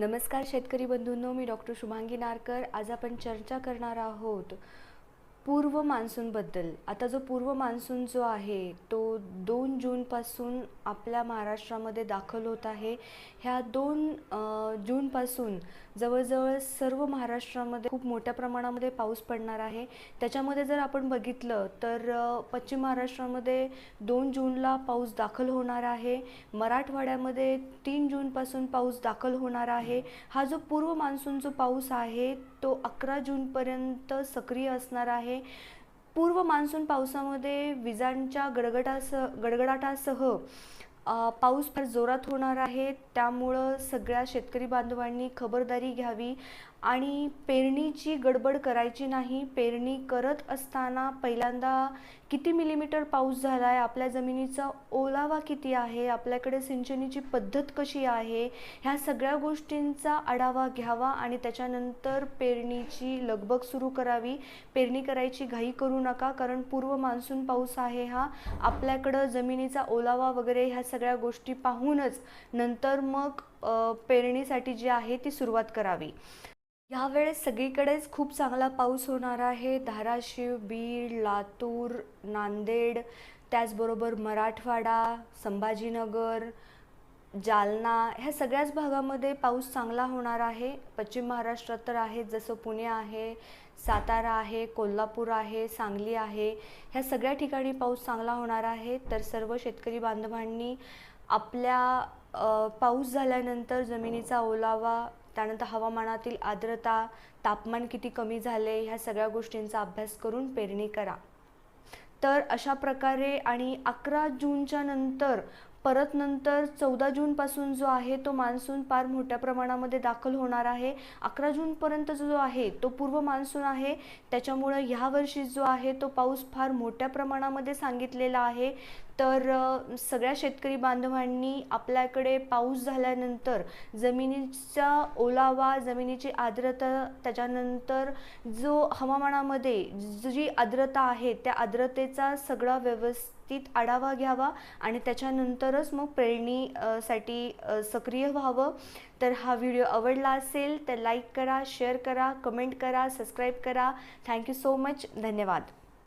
नमस्कार शेतकरी बंधूंनो. मी डॉक्टर शुभांगी नारकर. आज आपण चर्चा करणार आहोत पूर्व मान्सूनबद्दल. आता जो पूर्व मान्सून जो आहे तो दोन जूनपासून आपल्या महाराष्ट्रामध्ये दाखल होत आहे. ह्या दोन जूनपासून जवळजवळ सर्व महाराष्ट्रामध्ये खूप मोठ्या प्रमाणामध्ये पाऊस पडणार आहे. त्याच्यामध्ये जर आपण बघितलं तर पश्चिम महाराष्ट्रामध्ये दोन जूनला पाऊस दाखल होणार आहे. मराठवाड्यामध्ये तीन जूनपासून पाऊस दाखल होणार आहे. हा जो पूर्व मान्सून जो पाऊस आहे तो अकरा जूनपर्यंत सक्रिय असणार आहे. पूर्व मान्सून पावसामध्ये विजांच्या गडगडासह गडगडाटासह पाऊस फार जोरात होणार आहे त्यामुळं सगळ्या शेतकरी बांधवांनी खबरदारी घ्यावी आणि पेरणीची गडबड करायची नाही. पेरणी करत असताना पहिल्यांदा किती मिलीमीटर पाऊस झाला आहे आपल्या जमिनीचा ओलावा किती आहे आपल्याकडे सिंचनीची पद्धत कशी आहे ह्या सगळ्या गोष्टींचा आढावा घ्यावा आणि त्याच्यानंतर पेरणीची लगबग सुरू करावी. पेरणी करायची घाई करू नका कारण पूर्व मान्सून पाऊस आहे हा. आपल्याकडं जमिनीचा ओलावा वगैरे ह्या सगळ्या गोष्टी पाहूनच नंतर मग पेरणीसाठी जी आहे ती सुरुवात करावी. यावेळेस सगळीकडेच खूप चांगला पाऊस होणार आहे. धाराशिव बीड लातूर नांदेड त्याचबरोबर मराठवाडा संभाजीनगर जालना ह्या सगळ्याच भागामध्ये पाऊस चांगला होणार आहे. पश्चिम महाराष्ट्रात तर आहे जसं पुणे आहे सातारा आहे कोल्हापूर आहे सांगली आहे. ह्या सगळ्या ठिकाणी पाऊस चांगला होणार आहे. तर सर्व शेतकरी बांधवांनी आपल्या पाऊस झाल्यानंतर जमिनीचा ओलावा त्यानंतर हवामानातील आर्द्रता तापमान किती कमी झाले ह्या सगळ्या गोष्टींचा अभ्यास करून पेरणी करा. तर अशा प्रकारे आणि अकरा जूनच्या नंतर परत नंतर चौदा जूनपासून जो आहे तो मान्सून फार मोठ्या प्रमाणामध्ये दाखल होणार आहे. अकरा जूनपर्यंत जो आहे तो पूर्व मान्सून आहे. त्याच्यामुळं ह्यावर्षी जो आहे तो पाऊस फार मोठ्या प्रमाणामध्ये सांगितलेला आहे. तर सगळ्या शेतकरी बांधवांनी आपल्याकडे पाऊस झाल्यानंतर जमिनीचा ओलावा जमिनीची आर्द्रता त्याच्यानंतर जो हवामानामध्ये जी आर्द्रता आहे त्या आर्द्रतेचा सगळा व्यवस्थित आढावा घ्यावा आणि त्याच्यानंतरच मग पेरणी साठी सक्रिय व्हावं. तर हा व्हिडिओ आवडला असेल तर लाईक करा शेअर करा कमेंट करा सबस्क्राईब करा. Thank you so much. धन्यवाद.